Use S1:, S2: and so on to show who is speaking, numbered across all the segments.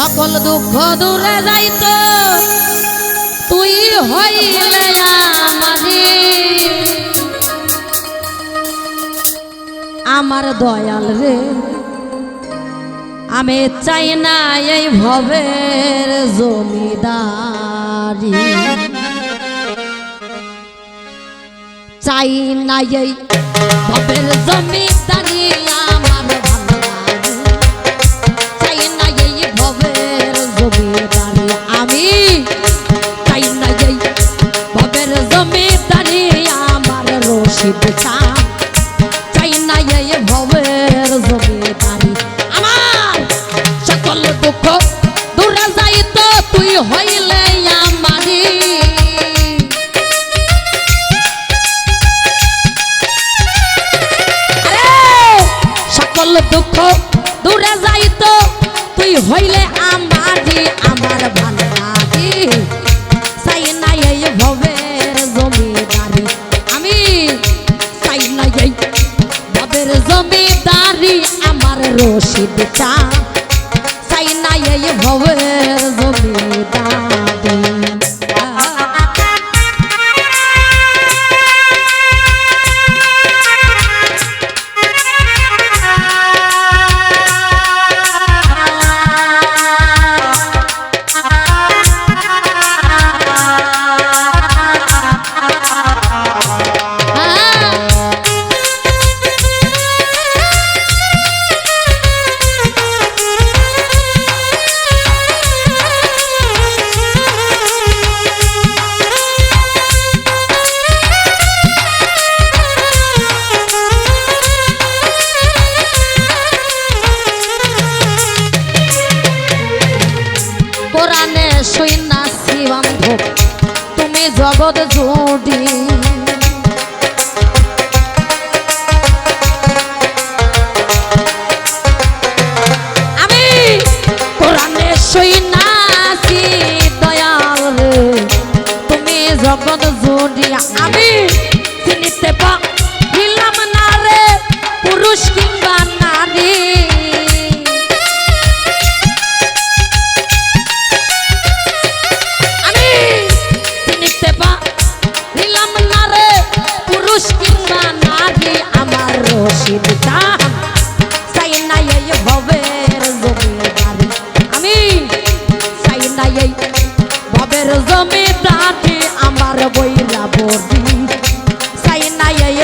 S1: সকল দুঃখ দূরে যাইত। তুই হইলে আমারি। আমার দয়াল রে, আমি চাই না এই ভবের জমিদারি। চাই না এই ভবের জমিদারি। হইলে আমারি, আমার ভালো লাগে চাই না এই ভবের জমিদারি। আমি চাই না এই ভবের জমিদারি, আমার রশিদ চা তুমি জোড়ি। আমি কোরআনে সৈন্যাসি জমিদারি আমার বইলা বডি। চাই না এই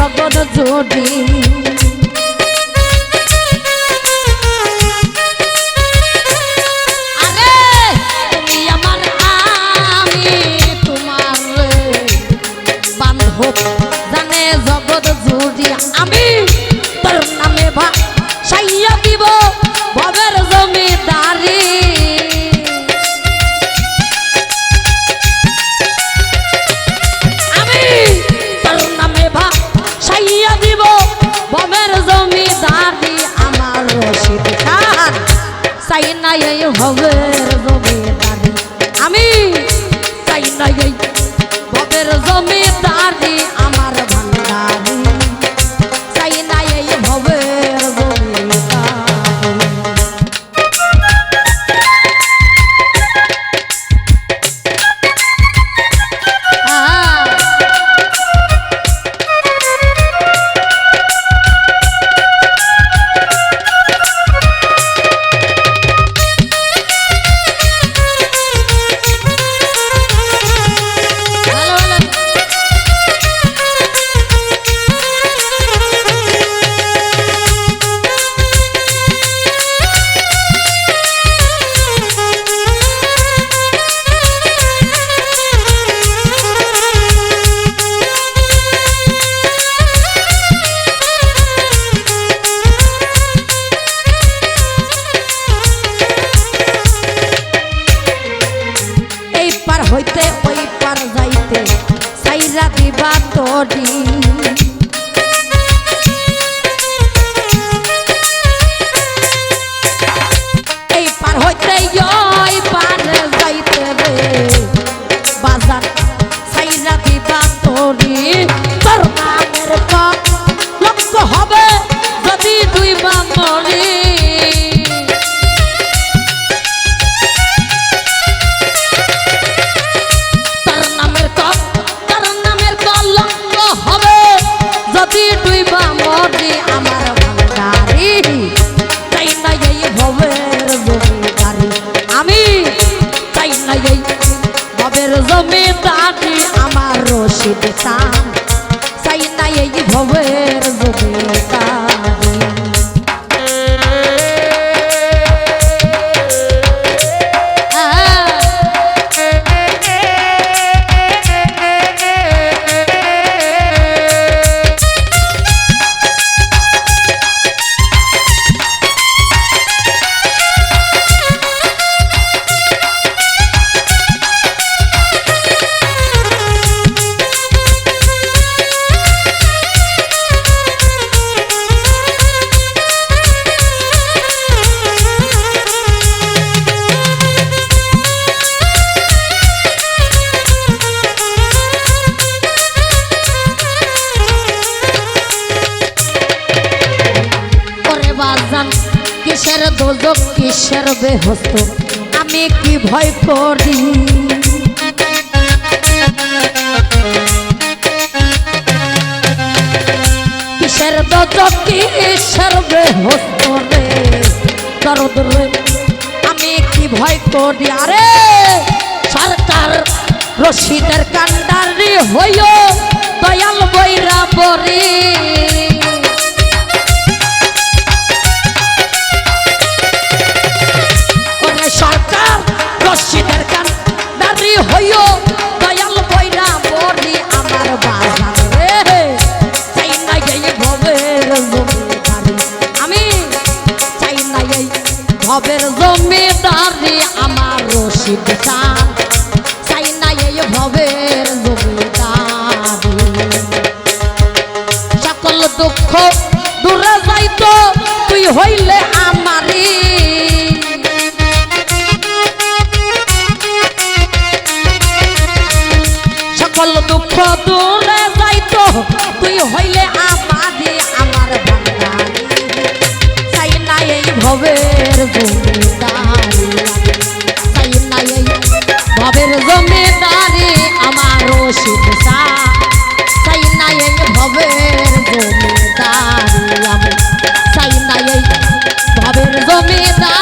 S1: জগৎ জুড়ি বাতরি। ভবের জমিদারি আমার রসিদ চান চাই ভবের কিসের দোজক কিসের বেহস্ত? আমি কি ভয় করি? কিসের দোজক কিসের বেহস্ত রে? দরদ রে, আমি কি ভয় করি? আরে, সরকার রশিদের কান্ডারি হইও, দয়াল বৈরা বরি রশিদের কান দাঁড়ি হইও, দয়াল বইরা বলি আমার বাজার রে। চাই না এই ভবের জমিদারি। আমি চাই না এই ভবের জমিদারি আমার রশিদ চান চাই না এই ভবের জমিদারি। সকল দুঃখ দূরে যাইতো, তুই হইলে আমারি দুঃখ দূরে যাইতো। তুই হইলে আমারি, আমার চাই না এই ভবের জমিদারি। চাই না এই ভবের জমিদারি আমার চাই না এই ভবের জমিদারি চাই না এই ভবের জমিদারি